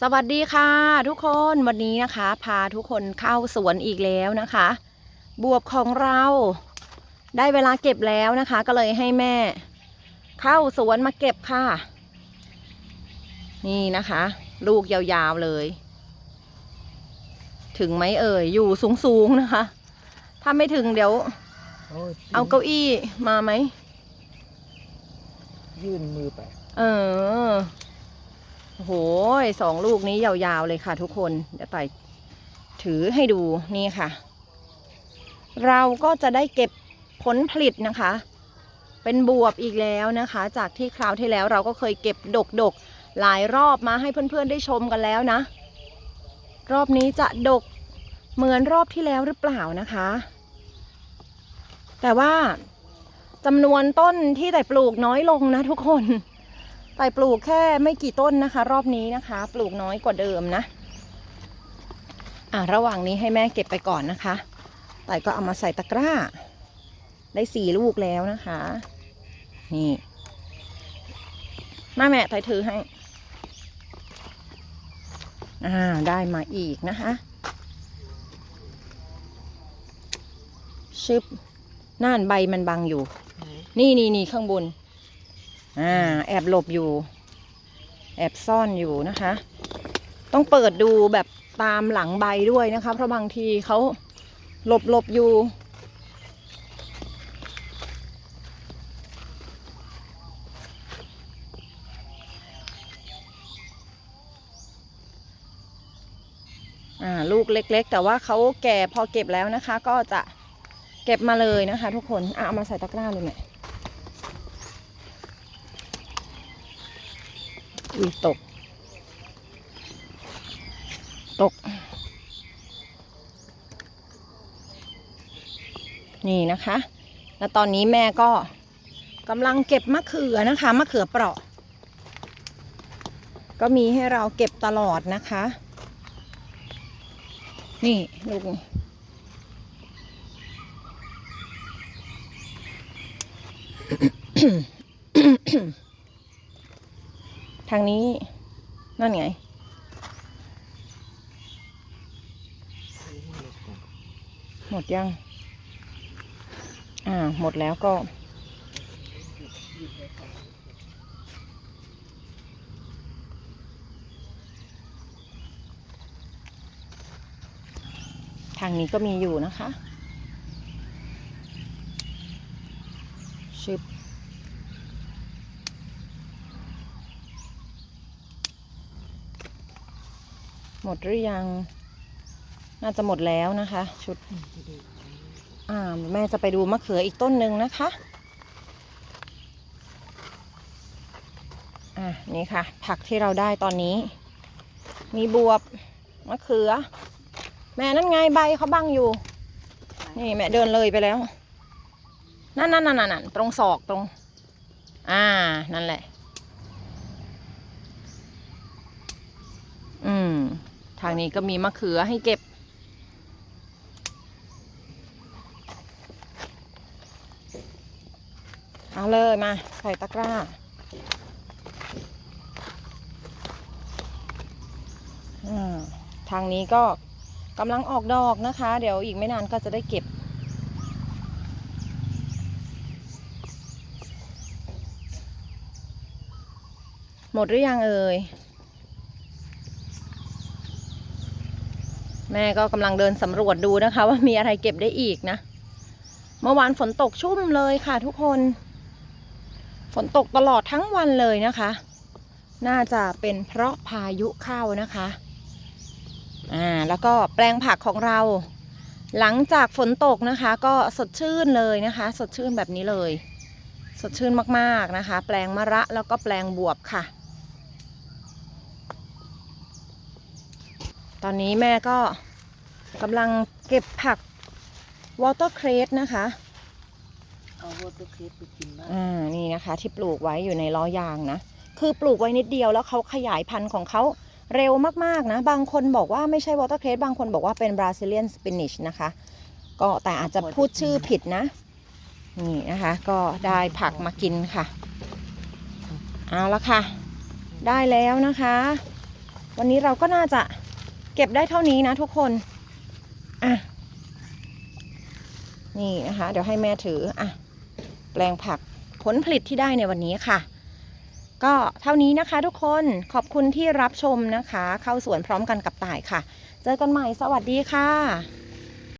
สวัสดีค่ะ ทุกคนวันนี้นะคะ พาทุกคนเข้าสวนอีกแล้วนะคะ บวบของเราได้เวลาเก็บแล้วนะคะ ก็เลยให้แม่ เข้าสวนมาเก็บค่ะ นี่นะคะ ลูกยาวๆเลย ถึงไหมเอ่ยอยู่สูงๆนะคะ ถ้าไม่ถึงเดี๋ยวโอ้ยเอาเก้าอี้มาไหม ยื่นมือไป เออ โอ้โหสองลูกนี้ยาวๆเลยค่ะทุกคน เดี๋ยวต่อยถือให้ดูนี่ค่ะ เราก็จะได้เก็บผลผลิตนะคะ เป็นบวบอีกแล้วนะคะ จากที่คราวที่แล้วเราก็เคยเก็บดกๆหลายรอบมาให้เพื่อนๆได้ชมกันแล้วนะ รอบนี้จะดกเหมือนรอบที่แล้วหรือเปล่านะคะ แต่ว่าจำนวนต้นที่แต่ปลูกน้อยลงนะทุกคน แต่ปลูกแค่ไม่กี่ต้นนะคะ รอบนี้นะคะ ปลูกน้อยกว่าเดิมนะ อะระหว่างนี้ให้แม่เก็บไปก่อนนะคะแต่ก็เอามาใส่ตะกร้า ได้สี่ลูกแล้วนะคะ นี่มาแม่ไต่ถือให้อ่าได้มาอีกนะคะชึบน่านใบมันบังอยู่ นี่นี่นี่ข้างบน อ่าแอบหลบอยู่ แอบซ่อนอยู่นะคะ ต้องเปิดดูแบบตามหลังใบด้วยนะคะ เพราะบางทีเขาหลบหลบอยู่อ่าลูกเล็กๆ แต่ว่าเขาแก่พอเก็บแล้วนะคะ ก็จะเก็บมาเลยนะคะ ทุกคนเอามาใส่ตะกร้าเลยแม่ อุ้ยตก ตก นี่นะคะ แล้วตอนนี้แม่ก็กำลังเก็บมะเขือนะคะ มะเขือเปราะ ก็มีให้เราเก็บตลอดนะคะ นี่ลูกนี่ ทางนี้ นั่นไง หมดยัง อ่า หมดแล้วก็ ทางนี้ก็มีอยู่นะคะชึบ หมดหรือยัง น่าจะหมดแล้วนะคะ ชุด อ่าแม่จะไปดูมะเขืออีกต้นหนึ่งนะคะ อะนี่ค่ะ ผักที่เราได้ตอนนี้ มีบวบมะเขือ แม่นั่นไงใบเขาบังอยู่ นี่แม่เดินเลยไปแล้ว นั่นนั่นนั่นนั่นตรงศอกตรง อ่า นั่นแหละ อืม ทางนี้ก็มีมะเขือให้เก็บ เอาเลยมา ใส่ตะกร้าอ่าทางนี้ก็กำลังออกดอกนะคะ เดี๋ยวอีกไม่นานก็จะได้เก็บหมดหรือยังเอ่ย แม่ก็กำลังเดินสำรวจดูนะคะ ว่ามีอะไรเก็บได้อีกนะ เมื่อวานฝนตกชุ่มเลยค่ะทุกคน ฝนตกตลอดทั้งวันเลยนะคะ น่าจะเป็นเพราะพายุเข้านะคะ อ่า แล้วก็แปลงผักของเรา หลังจากฝนตกนะคะ ก็สดชื่นเลยนะคะ สดชื่นแบบนี้เลย สดชื่นมากๆนะคะ แปลงมะระแล้วก็แปลงบวบค่ะ ตอนนี้แม่ก็กำลังเก็บผักวอเตอร์เครสนะคะ เอาวอเตอร์เคสไปกินบ้างอ่า นี่นะคะ ที่ปลูกไว้อยู่ในล้อยางนะ คือปลูกไว้นิดเดียวแล้วเขาขยายพันธุ์ของเขาเร็วมากๆนะ บางคนบอกว่าไม่ใช่วอเตอร์เครสบางคนบอกว่าเป็นบราซิเลียนสปินิชนะคะ ก็แต่อาจจะพูดชื่อผิดนะ นี่นะคะ ก็ได้ผักมากินค่ะ เอาละค่ะ ได้แล้วนะคะ วันนี้เราก็น่าจะ เก็บได้เท่านี้นะทุกคน อะ นี่นะคะ เดี๋ยวให้แม่ถือ อะ แปลงผักผลผลิตที่ได้ในวันนี้ค่ะ ก็เท่านี้นะคะทุกคน ขอบคุณที่รับชมนะคะ เข้าสวนพร้อมกันกับต่ายค่ะ เจอกันใหม่ สวัสดีค่ะ